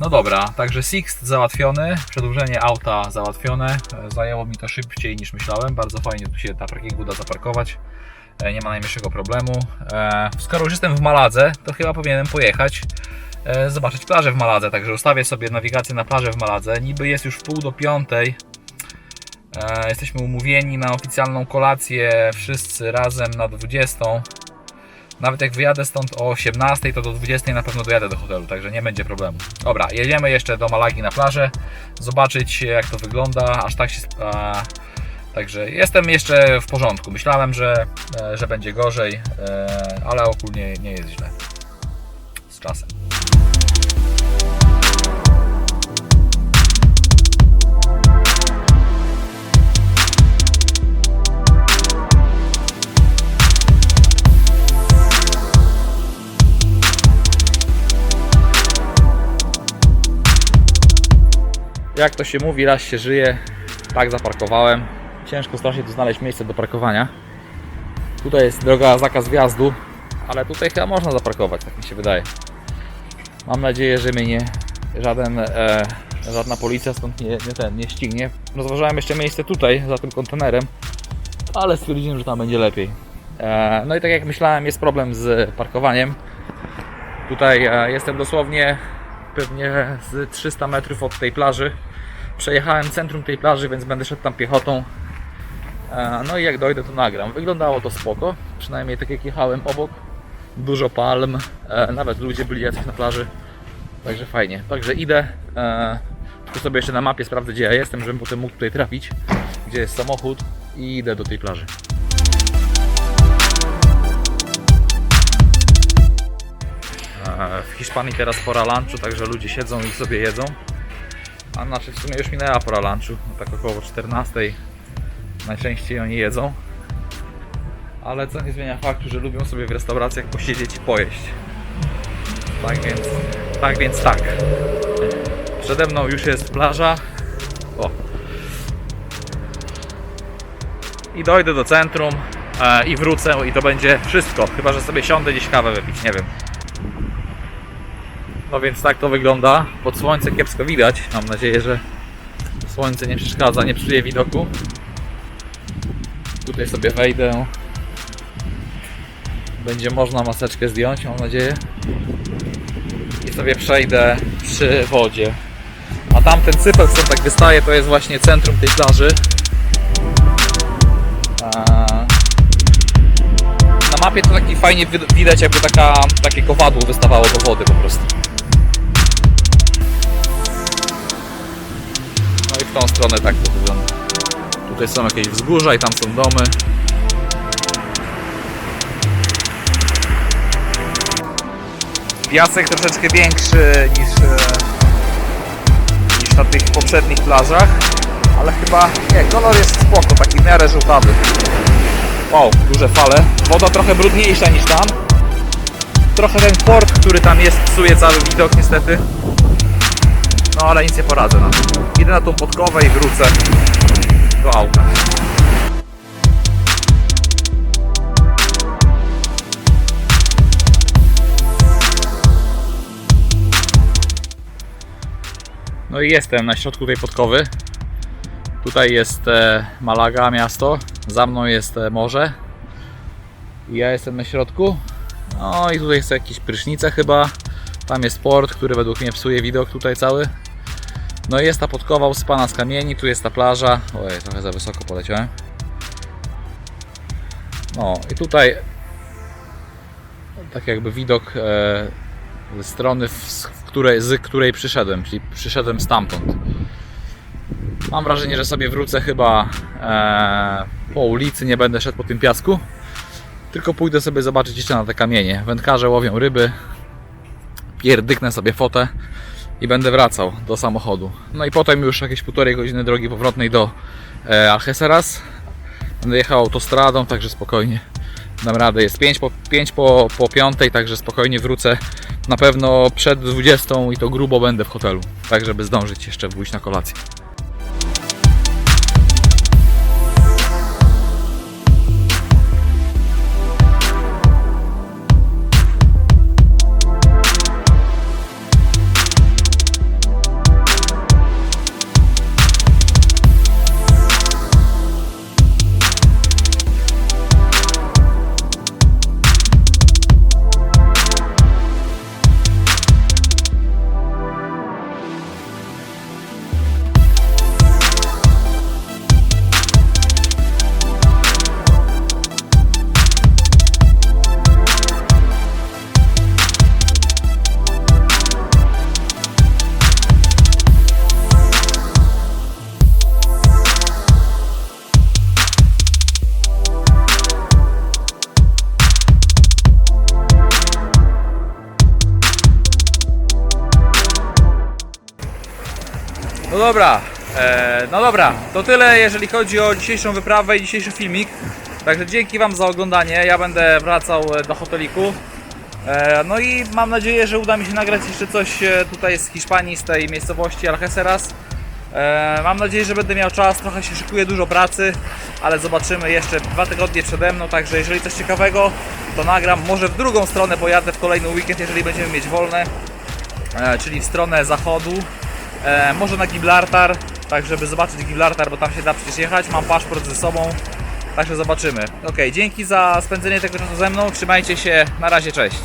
No dobra, także Sixt załatwiony, przedłużenie auta załatwione. E, Zajęło mi to szybciej niż myślałem. Bardzo fajnie tu się na parkingu da zaparkować. E, Nie ma najmniejszego problemu. E, Skoro już jestem w Maladze, to chyba powinienem pojechać zobaczyć plażę w Maladze. Także ustawię sobie nawigację na plażę w Maladze. Niby jest już pół do piątej. Jesteśmy umówieni na oficjalną kolację wszyscy razem na 20. Nawet jak wyjadę stąd o 18, to do 20 na pewno dojadę do hotelu, także nie będzie problemu. Dobra, jedziemy jeszcze do Malagi na plażę, zobaczyć jak to wygląda, aż tak się... A, także jestem jeszcze w porządku. Myślałem, że, e, że będzie gorzej, e, ale ogólnie nie jest źle. Z czasem. Jak to się mówi, raz się żyje. Tak zaparkowałem. Ciężko strasznie tu znaleźć miejsce do parkowania. Tutaj jest droga zakaz wjazdu, ale tutaj chyba można zaparkować, tak mi się wydaje. Mam nadzieję, że mnie nie żaden, e, żadna policja stąd nie, nie, ten, nie ścignie. Rozważałem jeszcze miejsce tutaj, za tym kontenerem, ale stwierdziłem, że tam będzie lepiej. E, no i tak jak myślałem, jest problem z parkowaniem. Tutaj e, jestem dosłownie pewnie z 300 metrów od tej plaży. Przejechałem centrum tej plaży, więc będę szedł tam piechotą. E, No i jak dojdę, to nagram. Wyglądało to spoko, przynajmniej tak jak jechałem obok. Dużo palm, e, nawet ludzie byli jacyś na plaży. Także fajnie. Także idę. e, Tu sobie jeszcze na mapie sprawdzę, gdzie ja jestem, żebym potem mógł tutaj trafić, gdzie jest samochód i idę do tej plaży. W Hiszpanii teraz pora lunchu, także ludzie siedzą i sobie jedzą. A znaczy w sumie już minęła pora lunchu, no tak około 14 najczęściej oni jedzą. Ale co nie zmienia faktu, że lubią sobie w restauracjach posiedzieć i pojeść. Tak więc, tak więc tak. Przede mną już jest plaża. O. I dojdę do centrum e, i wrócę i to będzie wszystko. Chyba, że sobie siądę gdzieś kawę wypić, nie wiem. No więc tak to wygląda. Pod słońce kiepsko widać. Mam nadzieję, że słońce nie przeszkadza, nie psuje widoku. Tutaj sobie wejdę. Będzie można maseczkę zdjąć, mam nadzieję. I sobie przejdę przy wodzie. A tamten cypel, co tak wystaje, to jest właśnie centrum tej plaży. Na mapie to taki fajnie wi- widać, jakby taka, takie kowadło wystawało do wody po prostu. W tą stronę tak to wygląda. Tutaj są jakieś wzgórza i tam są domy. Piasek troszeczkę większy niż, e, niż na tych poprzednich plażach, ale chyba nie, kolor jest spoko, taki w miarę żółtawy. Wow, duże fale. Woda trochę brudniejsza niż tam. Trochę ten port, który tam jest, psuje cały widok niestety. No ale nic nie poradzę na to. Idę na tą podkowę i wrócę do auta. No i jestem na środku tej podkowy. Tutaj jest e, Malaga, miasto. Za mną jest e, morze. I ja jestem na środku. No i tutaj są jakieś prysznice chyba. Tam jest port, który według mnie psuje widok tutaj cały. No i jest ta podkowa uspana z kamieni, tu jest ta plaża. Ojej, trochę za wysoko poleciałem. No i tutaj tak jakby widok e, ze strony, w, z której, z której przyszedłem, czyli przyszedłem stamtąd. Mam wrażenie, że sobie wrócę chyba e, po ulicy, nie będę szedł po tym piasku, tylko pójdę sobie zobaczyć jeszcze na te kamienie. Wędkarze łowią ryby, pierdyknę sobie fotę i będę wracał do samochodu. No i potem już jakieś półtorej godziny drogi powrotnej do e, Algeciras. Będę jechał autostradą, także spokojnie dam radę. Jest 5 po, 5 po, po 5, także spokojnie wrócę na pewno przed 20 i to grubo będę w hotelu, tak żeby zdążyć jeszcze pójść na kolację. No dobra, e, no dobra, to tyle jeżeli chodzi o dzisiejszą wyprawę i dzisiejszy filmik. Także dzięki Wam za oglądanie. Ja będę wracał e, do hoteliku. E, no i mam nadzieję, że uda mi się nagrać jeszcze coś e, tutaj z Hiszpanii, z tej miejscowości Algeciras. E, mam nadzieję, że będę miał czas, trochę się szykuje dużo pracy, ale zobaczymy jeszcze dwa tygodnie przede mną, także jeżeli coś ciekawego, to nagram. Może w drugą stronę pojadę w kolejny weekend, jeżeli będziemy mieć wolne, e, czyli w stronę zachodu. E, może na Gibraltar, tak żeby zobaczyć Gibraltar, bo tam się da przecież jechać. Mam paszport ze sobą, także zobaczymy. Ok, dzięki za spędzenie tego czasu ze mną. Trzymajcie się, na razie, cześć.